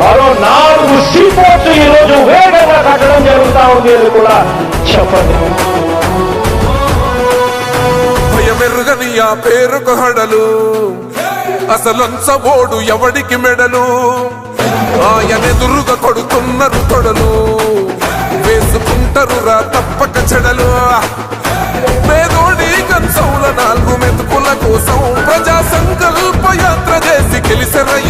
మరో నాలుగు సీపోర్ట్స్ ఈ రోజు వేగంగా కట్టడం జరుగుతూ ఉంది అని కూడా చెప్పండి. భయమెరుగని ఆ పేరుకు హడలు. అసలంచబోడు ఎవడికి మెడలు? ఆయనెదురుగా కొడుతున్నారు తొడలు. వేసుకుంటారు రా తప్పక చెడలు. పేదోడి కన్సౌల నాలుగు మెతుకుల కోసం ప్రజా సంకల్ప యాత్ర చేసి గెలిసరయ్య.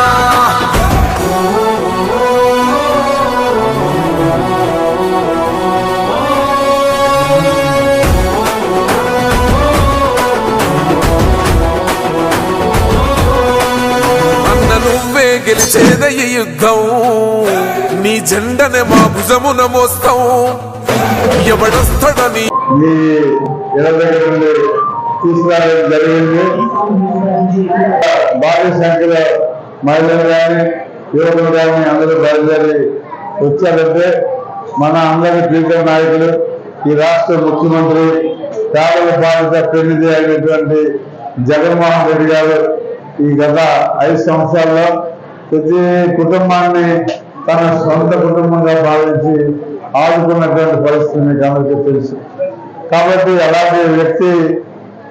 గెలిచేద ఈ యుద్ధం. నీ జెండనే మా భుజమున మోస్తాం. ఎవడొస్తాడని దగ్గర నుండి తీసుకురావడం జరిగింది. భారీ సంఖ్యలో మహిళలు కానీ యువకులు కానీ అందరూ బయలుదేరి వచ్చారంటే మన అందరి ప్రీతం నాయకులు ఈ రాష్ట్ర ముఖ్యమంత్రి పేదల బాధిత పెళ్ళిది అయినటువంటి జగన్మోహన్ రెడ్డి గారు ఈ గత ఐదు సంవత్సరాల్లో ప్రతి కుటుంబాన్ని తన సొంత కుటుంబంగా భావించి ఆదుకున్నటువంటి పరిస్థితి మీకు అందరికీ తెలుసు. కాబట్టి అలాంటి వ్యక్తి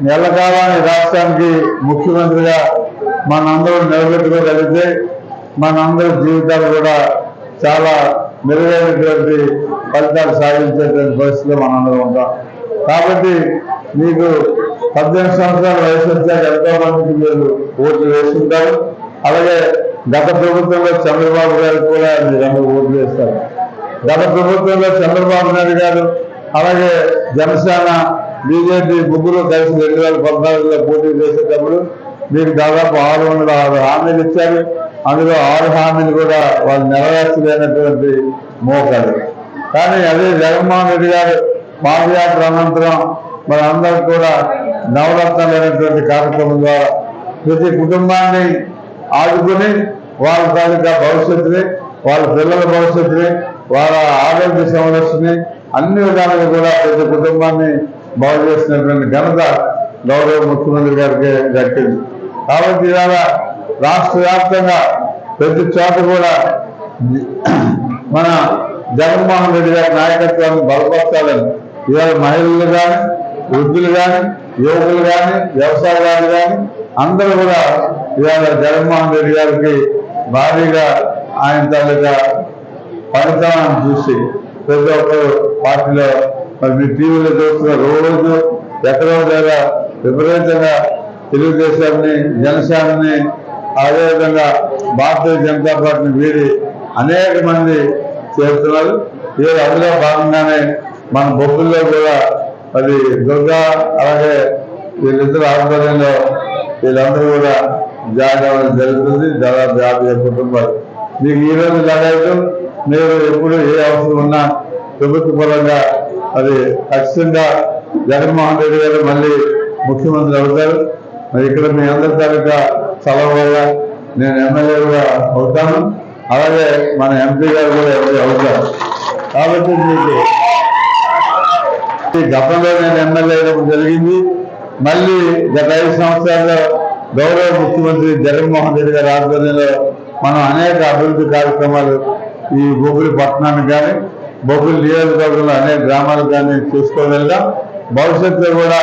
నెలకాలాన్ని రాష్ట్రానికి ముఖ్యమంత్రిగా మనందరం నిలబెట్టుకోగలిగితే మనందరి జీవితాలు కూడా చాలా మెరుగైనటువంటి ఫలితాలు సాధించేటువంటి పరిస్థితిలో మనందరం ఉంటాం. కాబట్టి మీకు పద్దెనిమిది సంవత్సరాల వయసు వచ్చాక ఎంతో మందికి మీరు ఓట్లు వేస్తుంటారు అలాగే గత ప్రభుత్వంలో చంద్రబాబు గారు కూడా మీరు ఓట్లు వేస్తారు. గత ప్రభుత్వంలో చంద్రబాబు నాయుడు గారు అలాగే జనసేన బీజేపీ ముగ్గురు కలిసి రెండు వేల పద్నాలుగులో పోటీ చేసేటప్పుడు మీకు దాదాపు ఆరు వందల ఆరు హామీలు ఇచ్చారు. అందులో ఆరు హామీలు కూడా వాళ్ళు నెరవేర్చలేనటువంటి మోకాలు. కానీ అదే జగన్మోహన్ రెడ్డి గారు పాదయాత్ర అనంతరం మరి అందరం కూడా నవరత్నాలైనటువంటి కార్యక్రమం ద్వారా ప్రతి కుటుంబాన్ని ఆదుకుని వాళ్ళ తాలూకా భవిష్యత్తుని వాళ్ళ పిల్లల భవిష్యత్తుని వాళ్ళ ఆరోగ్య సంరక్షణని అన్ని విధాలుగా కూడా ప్రతి కుటుంబాన్ని బాగు చేసినటువంటి ఘనత గౌరవ ముఖ్యమంత్రి గారికి దక్కింది. కాబట్టి ఇవాళ రాష్ట్ర వ్యాప్తంగా ప్రతి చోట కూడా మన జగన్మోహన్ రెడ్డి గారి నాయకత్వాన్ని బలపరచాలని ఇవాళ మహిళలు కానీ వృద్ధులు కానీ యువకులు కానీ వ్యవసాయదారులు కానీ అందరూ కూడా ఇవాళ జగన్మోహన్ రెడ్డి గారికి భారీగా ఆయన తాలూకా ఫలితాలను చూసి ప్రతి ఒక్కరు పార్టీలో మరి మీ టీవీలో చూస్తున్న రోజు ఎక్కడో లేదా విపరీతంగా తెలుగుదేశాన్ని జనసేనని అదేవిధంగా భారతీయ జనతా పార్టీని వీడి అనేక మంది చేస్తున్నారు. ఈ అందులో భాగంగానే మన బొబ్బుల్లో కూడా మరి దుర్గా అలాగే వీళ్ళిద్దరు ఆధ్వర్యంలో వీళ్ళందరూ కూడా జాయిన్ అవ్వడం జరుగుతుంది. దాదాపు యాభై కుటుంబాలు. మీకు ఈ రోజు జరగదు. మీరు ఎప్పుడు ఏ అవసరం ఉన్నా ప్రభుత్వ పరంగా అది ఖచ్చితంగా జగన్మోహన్ రెడ్డి గారు మళ్ళీ ముఖ్యమంత్రి అవుతారు. మరి ఇక్కడ మీ అందరి తాలూకా చలవ వల్ల నేను ఎమ్మెల్యేగా అవుతాను. అలాగే మన ఎంపీ గారు కూడా ఎంపీ అవుతారు. కాబట్టి మీకు గతంలో నేను ఎమ్మెల్యే అయినప్పుడు జరిగింది. మళ్ళీ గత ఐదు సంవత్సరాల్లో గౌరవ ముఖ్యమంత్రి జగన్మోహన్ రెడ్డి గారి ఆధ్వర్యంలో మనం అనేక అభివృద్ధి కార్యక్రమాలు ఈ బొబ్బులి పట్టణానికి కానీ బొబ్బులి నియోజకవర్గంలో అనేక గ్రామాలకు కానీ చూసుకోగలిగాం భవిష్యత్తులో కూడా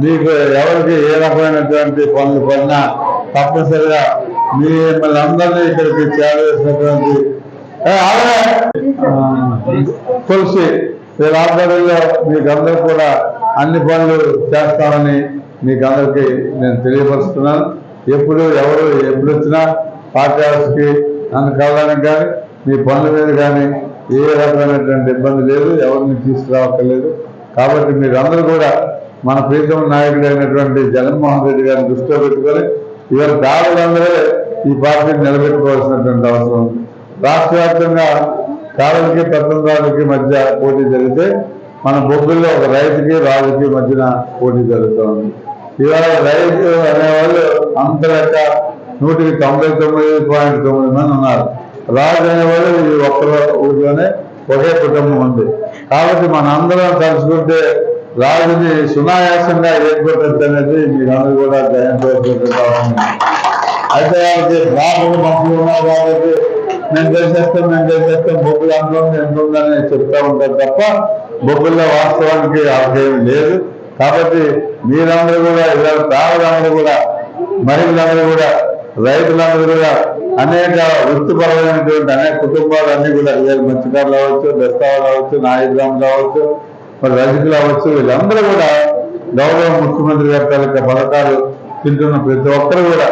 మీకు ఎవరికి ఏ రకమైనటువంటి పనులు పడినా తప్పనిసరిగా మీ మిమ్మల్ని అందరినీ ఇక్కడికి చేరవేసినటువంటి తులసి వీళ్ళ ఆధ్వర్యంలో మీకు కూడా అన్ని పనులు చేస్తామని మీకు అందరికి నేను తెలియపరుస్తున్నాను. ఎప్పుడు ఎవరు ఎప్పుడు వచ్చినా పార్టీ హౌస్కి నన్ను కలవడానికి కానీ మీ పనుల మీద కానీ ఏ రకమైనటువంటి ఇబ్బంది లేదు ఎవరిని తీసుకురావక్కర్లేదు. కాబట్టి మీరందరూ కూడా మన ప్రీతమ నాయకుడు అయినటువంటి జగన్మోహన్ రెడ్డి గారిని దృష్టిలో పెట్టుకొని ఇవాళ దాడులందరూ ఈ పార్టీని నిలబెట్టుకోవాల్సినటువంటి అవసరం ఉంది. రాష్ట్ర వ్యాప్తంగా కాళ్ళకి పెత్తందారులకి మధ్య పోటీ జరిగితే మన బొగ్గుల్లో ఒక రైతుకి రాజుకి మధ్యన పోటీ జరుగుతుంది. ఇవాళ రైతు అనేవాళ్ళు అంత లెక్క నూటికి తొంభై తొమ్మిది పాయింట్ తొమ్మిది మంది ఉన్నారు. రాజు అనేవాళ్ళు ఈ ఒక్క ఊరిలోనే ఒకే కుటుంబం ఉంది. కాబట్టి మన అందరం కలుసుకుంటే రాజుని సునాయాసంగా ఏర్పడచ్చు అనేది మీరు అందరూ కూడా గ్రహించవలసినటువంటి అయితే వాళ్ళకి రాబోయే మంత్రులు ఉన్నారు కాబట్టి మేము చేసేస్తాం మేము చేసేస్తాం బొబ్బులు అనుభవం ఎంతుందని చెప్తా ఉంటారు తప్ప బొబ్బుల్లో వాస్తవానికి వాళ్ళకేం లేదు. కాబట్టి మీరందరూ కూడా ఇలా పేదలందరూ కూడా మహిళలందరూ కూడా రైతులందరూ కూడా అనేక వృత్తిపరమైనటువంటి అనేక కుటుంబాలు అన్ని కూడా మంచికారులు అవ్వచ్చు బెస్తాలు అవ్వచ్చు నాయకులు అవ్వచ్చు మరి రజకులు అవ్వచ్చు వీళ్ళందరూ కూడా గౌరవ ముఖ్యమంత్రి గారి తాలూకా పథకాలు తింటున్న ప్రతి ఒక్కరు కూడా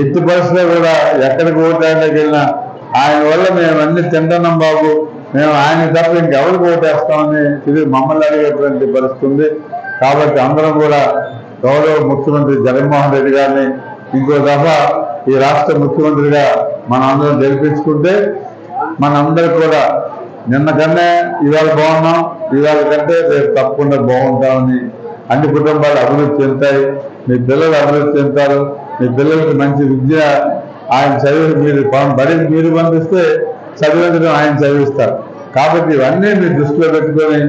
ఎట్టి పరిస్థితుల్లో కూడా ఎక్కడికి ఓటానికి వెళ్ళినా ఆయన వల్ల మేము అన్ని తింటున్నాం బాబు. మేము ఆయన తప్ప ఇంకెవరికి ఓటేస్తామని ఇది మమ్మల్ని అడిగేటువంటి పరిస్థితి ఉంది. కాబట్టి అందరం కూడా గౌరవ ముఖ్యమంత్రి జగన్మోహన్ రెడ్డి గారిని ఇంకో దఫా ఈ రాష్ట్ర ముఖ్యమంత్రిగా మన అందరం గెలిపించుకుంటే మనందరం కూడా నిన్న కన్నా ఇవాళ బాగున్నాం ఇవాళ కంటే రేపు తప్పకుండా బాగుంటామని అన్ని కుటుంబాలు అభివృద్ధి చెందుతాయి. మీ పిల్లలు అభివృద్ధి చెందుతారు. మీ పిల్లలకి మంచి విద్య ఆయన చదివి మీరు పం- బడికి మీరు పంపిస్తే చదివించడం ఆయన చదివిస్తారు. కాబట్టి ఇవన్నీ మీరు దృష్టిలో పెట్టుకొని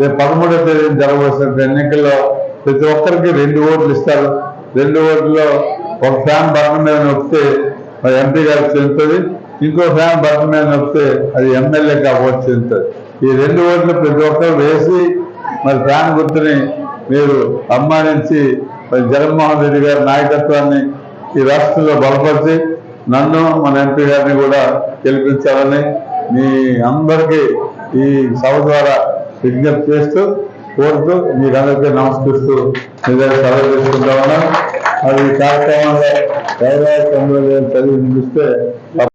రేపు పదమూడో తేదీ జరగవలసిన ఎన్నికల్లో ప్రతి ఒక్కరికి రెండు ఓట్లు ఇస్తారు. రెండు ఓట్లలో ఒక ఫ్యాన్ బటన్ మీద నొప్పితే మరి ఎంపీ గారికి చెందుతుంది. ఇంకో ఫ్యాన్ బటన్ మీద నొప్పితే అది ఎమ్మెల్యేకి ఆ ఓటు చెందుతుంది. ఈ రెండు ఓట్లు ప్రతి ఒక్కరు వేసి మరి ఫ్యాన్ గుర్తుని మీరు అమ్మానించి మరి జగన్మోహన్ రెడ్డి గారి నాయకత్వాన్ని ఈ రాష్ట్రంలో బలపరిచి నన్ను మన ఎంపీ గారిని కూడా గెలిపించాలని మీ అందరికీ ఈ సభ ద్వారా విజ్ఞప్తి చేస్తూ కోరుతూ మీరందరికీ నమస్కరిస్తూ నిజంగా దగ్గర సెలవు తీసుకుంటా ఉన్నాను. మరి కార్యక్రమంలో ఎవరైనా తొమ్మిది చదివి చూస్తే